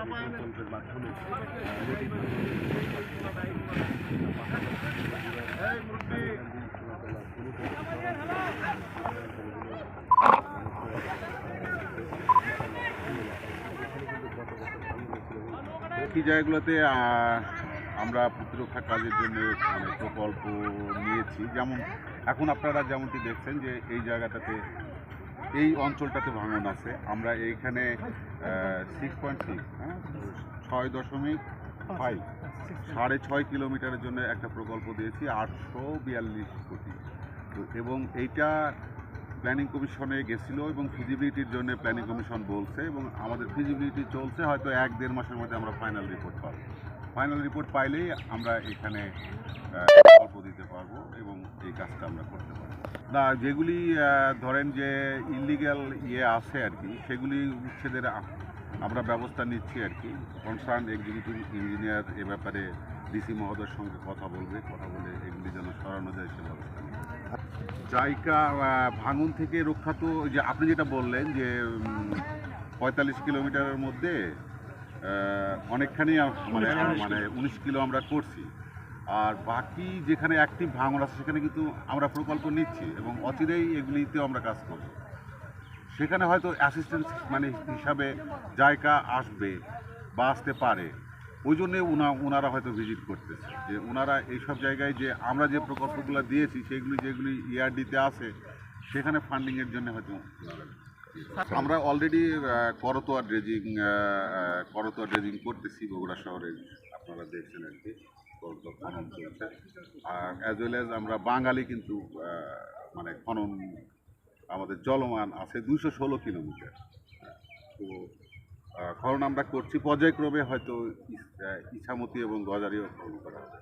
যন্ত্রের মাধ্যমে জায়গাগুলোতে আমরা প্রতিরক্ষা কাজের জন্য প্রকল্প নিয়েছি। যেমন, এখন আপনারা যেমনটি দেখছেন যে এই জায়গাটাতে এই অঞ্চলটাতে ভাঙন আছে। আমরা এইখানে সিক্স পয়েন্ট সিক্স হ্যাঁ? ছয় দশমিক ফাইভ সাড়ে ছয় কিলোমিটারের জন্য একটা প্রকল্প দিয়েছি, আটশো বিয়াল্লিশ কোটি। তো এবং এইটা প্ল্যানিং কমিশনে গেছিল এবং ফিজিবিলিটির জন্য প্ল্যানিং কমিশন বলছে এবং আমাদের ফিজিবিলিটি চলছে, হয়তো এক দেড় মাসের মধ্যে আমরা ফাইনাল রিপোর্ট পাবো। ফাইনাল রিপোর্ট পাইলেই আমরা এখানে প্রকল্প দিতে পারব এবং এই কাজটা আমরা করতে পারব। না যেগুলি ধরেন যে ইলিগ্যাল ইয়ে আছে আর কি সেগুলি উচ্ছেদের আমরা ব্যবস্থা নিচ্ছি আর কি। কনসার্ন এক্সিকিউটিভ ইঞ্জিনিয়ার এ ব্যাপারে ডিসি মহোদয়ের সঙ্গে কথা বলবে কথা বলে এগুলি যেন সরানো যায় সে ব্যবস্থা জায়গা ভাঙন থেকে রক্ষা তো যে আপনি যেটা বললেন যে পঁয়তাল্লিশ কিলোমিটারের মধ্যে অনেকখানি মানে মানে উনিশ কিলো আমরা করছি। আর বাকি যেখানে অ্যাক্টিভ ভাঙন আছে, সেখানে কিন্তু আমরা প্রকল্প নিচ্ছি এবং অচিরেই এগুলিতেও আমরা কাজ করব। সেখানে হয়তো অ্যাসিস্ট্যান্স মানে হিসাবে জায়গা আসবে বা আসতে পারে। ওই জন্যে উনা ওনারা হয়তো ভিজিট করতেছে। যে ওনারা এইসব জায়গায় যে আমরা যে প্রকল্পগুলো দিয়েছি, সেগুলি যেগুলি E ইআরডিতে আছে, সেখানে ফান্ডিংয়ের জন্য হয়তো আমরা already Karatoya dredging Karatoya dredging করতেছি বগুড়া শহরে আপনারা দেখছেন আর কি করতোয়া অ্যাজ ওয়েল অ্যাজ আমরা বাঙালি কিন্তু মানে খনন আমাদের চলমান আছে দুশো ষোলো কিলোমিটার। তো খনন আমরা করছি। পর্যায়ক্রমে হয়তো ইছামতি এবং গজারিও খনন করা হবে।